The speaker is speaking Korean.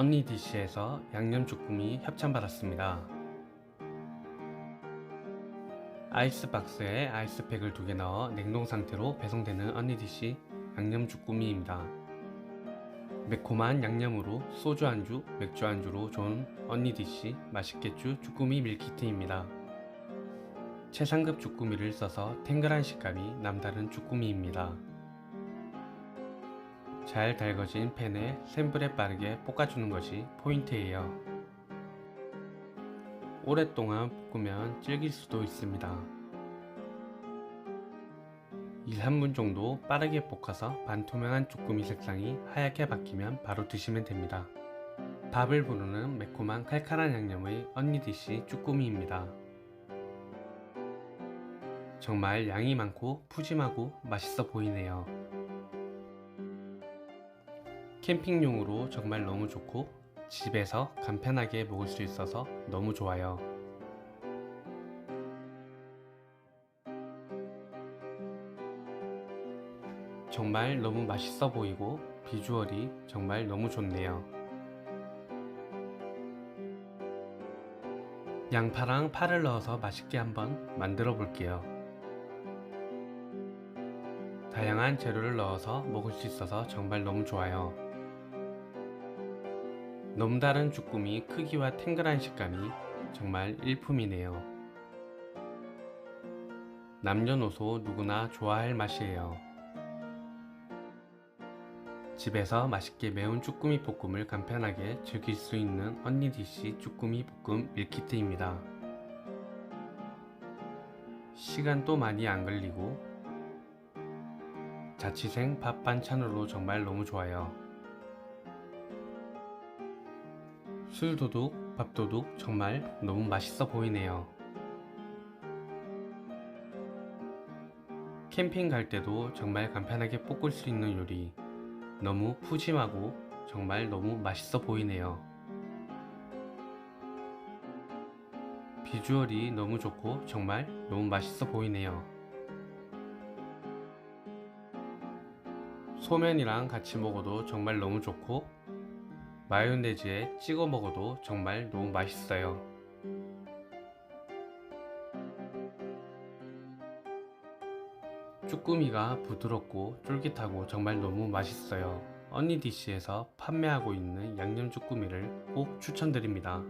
언니 디시에서 양념 쭈꾸미 협찬받았습니다. 아이스박스에 아이스팩을 두 개 넣어 냉동 상태로 배송되는 언니 디시 양념 쭈꾸미입니다. 매콤한 양념으로 소주 안주, 맥주 안주로 좋은 언니 디시 맛있겠주 쭈꾸미 밀키트입니다. 최상급 쭈꾸미를 써서 탱글한 식감이 남다른 쭈꾸미입니다. 잘 달궈진 팬에 센 불에 빠르게 볶아주는 것이 포인트예요. 오랫동안 볶으면 질길 수도 있습니다. 2, 3분 정도 빠르게 볶아서 반투명한 쭈꾸미 색상이 하얗게 바뀌면 바로 드시면 됩니다. 밥을 부르는 매콤한 칼칼한 양념의 언니디시 쭈꾸미입니다. 정말 양이 많고 푸짐하고 맛있어 보이네요. 캠핑용으로 정말 너무 좋고 집에서 간편하게 먹을 수 있어서 너무 좋아요. 정말 너무 맛있어 보이고 비주얼이 정말 너무 좋네요. 양파랑 파를 넣어서 맛있게 한번 만들어 볼게요. 다양한 재료를 넣어서 먹을 수 있어서 정말 너무 좋아요. 너무 다른 쭈꾸미 크기와 탱글한 식감이 정말 일품이네요. 남녀노소 누구나 좋아할 맛이에요. 집에서 맛있게 매운 쭈꾸미 볶음을 간편하게 즐길 수 있는 언니디시 쭈꾸미 볶음 밀키트입니다. 시간도 많이 안 걸리고 자취생 밥 반찬으로 정말 너무 좋아요. 술도둑, 밥도둑 정말 너무 맛있어 보이네요. 캠핑 갈 때도 정말 간편하게 볶을 수 있는 요리. 너무 푸짐하고 정말 너무 맛있어 보이네요. 비주얼이 너무 좋고 정말 너무 맛있어 보이네요. 소면이랑 같이 먹어도 정말 너무 좋고 마요네즈에 찍어 먹어도 정말 너무 맛있어요. 쭈꾸미가 부드럽고 쫄깃하고 정말 너무 맛있어요. 언니디시에서 판매하고 있는 양념 쭈꾸미를 꼭 추천드립니다.